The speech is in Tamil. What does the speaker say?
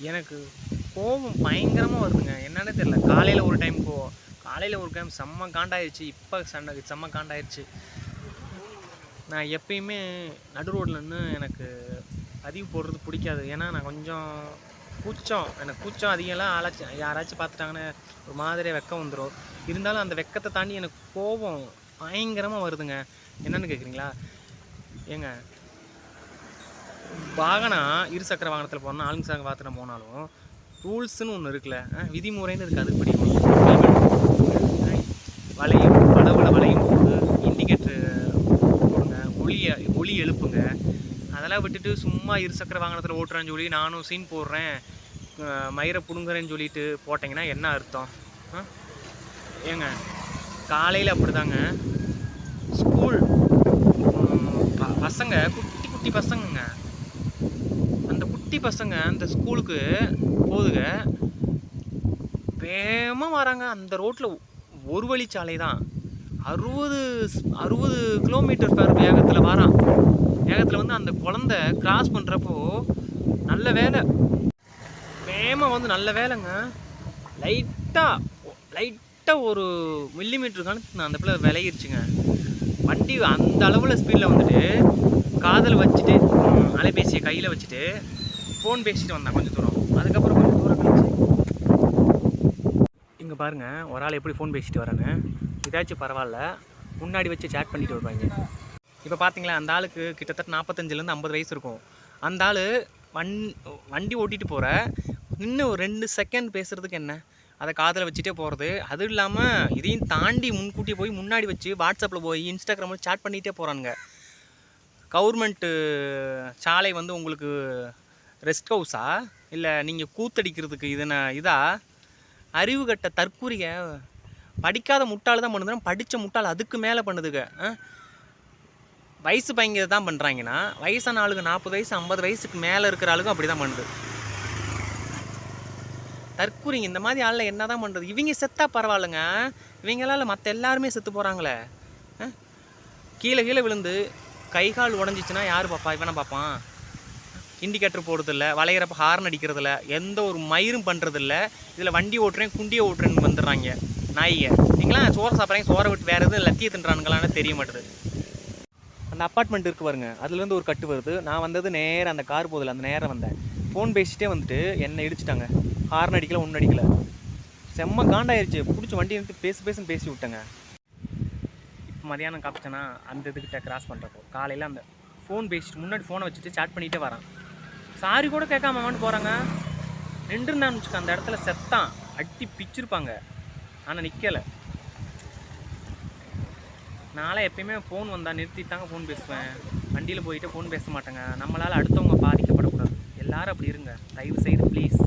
எனக்கு கோபம் பயங்கரமாக வருதுங்க. என்னன்னு தெரியல. காலையில் ஒரு டைம் கோவம் காலையில் ஒரு டைம் செம்ம காண்டாயிருச்சு. இப்போ சண்டை செம்ம காண்டாயிருச்சு. நான் எப்பயுமே நடு ரோட்டில் நின்று எனக்கு பதிவு போடுறது பிடிக்காது. ஏன்னா நான் கொஞ்சம் கூச்சம். எனக்கு கூச்சம் அதிகம்லாம் ஆளாச்சு. யாராச்சும் பார்த்துட்டாங்கன்னு ஒரு மாதிரியாக வெக்கம் வந்துடும் இருந்தாலும் அந்த வெக்கத்தை தாண்டி எனக்கு கோபம் பயங்கரமாக வருதுங்க. என்னென்னு கேட்குறீங்களா ஏங்க வாகனம் இருசக்கர வாகனத்தில் போனால் ஆளுங்க சாங்க வாகனம் போனாலும் ரூல்ஸ்னு ஒன்று இருக்குல்ல விதிமுறைன்னு இருக்குது அதுபடி வளையும் படவுல வளையும் போது இண்டிகேட்டர் போடுங்க ஒளிய ஒளி எழுப்புங்க. அதெல்லாம் விட்டுட்டு சும்மா இருசக்கர வாகனத்தில் ஓட்டுறேன்னு சொல்லி நானும் சீன் போடுறேன் மயிரை பிடுங்குறேன்னு சொல்லிட்டு போட்டிங்கன்னா என்ன அர்த்தம்? ஆ? ஏங்க காலையில் அப்படிதாங்க. ஸ்கூல் ப- பசங்க குட்டி குட்டி பசங்கங்க. குட்டி பசங்க அந்த ஸ்கூலுக்கு போதுங்க வேகமாக வராங்க. அந்த ரோட்டில் ஒரு வழிச்சாலை தான். அறுபது அறுபது கிலோமீட்டர் பேர் வேகத்தில் வரான். வேகத்தில் வந்து அந்த குழந்த கிராஸ் பண்ணுறப்போ நல்ல வேலை. வேகமாக வந்து நல்ல வேலைங்க. லைட்டாக லைட்டாக ஒரு மில்லிமீட்டர் கணக்கு அந்த பிள்ளை விளையிருச்சுங்க வண்டி அந்த அளவில் ஸ்பீடில் வந்துட்டு காதில் வச்சுட்டு அலைபேசியை கையில் வச்சுட்டு ஃபோன் பேசிட்டு வந்தேன் கொஞ்சம் தூரம். அதுக்கப்புறம் கொஞ்சம் தூரம் கழிச்சு இங்கே பாருங்க ஒரு ஆள் எப்படி ஃபோன் பேசிட்டு வரேன்னு இதாச்சும் பரவாயில்ல முன்னாடி வச்சு சேட் பண்ணிட்டு வருவாங்க. இப்போ பார்த்தீங்களா அந்த ஆளுக்கு கிட்டத்தட்ட நாற்பத்தஞ்சிலேருந்து ஐம்பது வயசு இருக்கும். அந்த ஆள் வண் வண்டி ஓட்டிகிட்டு போகிற இன்னும் ஒரு ரெண்டு செகண்ட் பேசுகிறதுக்கு என்ன? அதை காதில் வச்சுட்டே போகிறது அதுவும் இல்லாமல் இதையும் தாண்டி முன்கூட்டி போய் முன்னாடி வச்சு வாட்ஸ்அப்பில் போய் இன்ஸ்டாகிராமில் சேட் பண்ணிகிட்டே போகிறானுங்க கவர்மெண்ட்டு சாலை வந்து உங்களுக்கு ரெஸ்ட் ஹவுஸா? இல்லை நீங்கள் கூத்தடிக்கிறதுக்கு இது இதா? அறிவு கட்ட தற்கூரிய படிக்காத முட்டாள் தான் பண்ணுதுன்னா படித்த முட்டாள் அதுக்கு மேலே பண்ணுதுங்க ஆ? வயசு பையங்க தான் பண்ணுறாங்கன்னா வயசான ஆளுங்க நாற்பது வயசு ஐம்பது வயசுக்கு மேலே இருக்கிற ஆளுக்கும் அப்படி தான் பண்ணுது. தற்கூரிங்க இந்த மாதிரி ஆளில் என்ன தான் பண்ணுறது இவங்க செத்தா பரவாயில்லைங்க இவங்களால மற்ற எல்லாருமே செத்து போகிறாங்களே கீழே கீழே விழுந்து கை கால் உடஞ்சிச்சுன்னா யார் பார்ப்பா இவனை பார்ப்பான் இண்டிகேட்டர் போடுறதில்ல வளையிறப்ப ஹார்ன் அடிக்கிறதில்ல எந்த ஒரு மயிரும் பண்ணுறதில்ல இதில் வண்டி ஓட்டுறேன் குண்டியை ஓட்டுறேன்னு வந்துடுறாங்க நாய்ங்க நீங்களாம் சோறு சாப்பிட்றீங்க சோறை விட்டு வேறு எதுவும் லத்தியை தின்றானுங்களான்னு தெரிய மாட்டேது. அந்த அப்பார்ட்மெண்ட் இருக்கு பாருங்க அதுலேருந்து ஒரு கட்டு வருது. நான் வந்தது நேராக அந்த கார் போதில் அந்த நேரம் வந்தேன். ஃபோன் பேசிட்டே வந்துட்டு என்னை இடிச்சிட்டாங்க. ஹார்ன் அடிக்கல ஒன்றும் அடிக்கல. செம்ம காண்டாயிருச்சு. பிடிச்சி வண்டி நிறுத்தி பேசு பேசுன்னு பேசி விட்டேங்க. இப்போ மதியானம் காப்பிச்சேன்னா அந்த இதுக்கிட்ட கிராஸ் பண்ணுறப்போ காலையில் அந்த ஃபோன் பேசிட்டு முன்னாடி ஃபோனை வச்சுட்டு சாட் பண்ணிகிட்டே வரான். சாரி கூட கேட்காம அவன் போகிறாங்க நின்றுருந்தான்னு வச்சுக்க அந்த இடத்துல செத்தான். அடி பிச்சிருப்பாங்க. ஆனால் நிற்கலை நானே எப்பயுமே ஃபோன் வந்தால் நிறுத்தி தாங்க ஃபோன் பேசுவேன். வண்டியில் போயிட்டு ஃபோன் பேச மாட்டேங்க. நம்மளால் அடுத்தவங்க பாதிக்கப்படக்கூடாது. எல்லோரும் அப்படி இருங்க. தயவு செய்து ப்ளீஸ்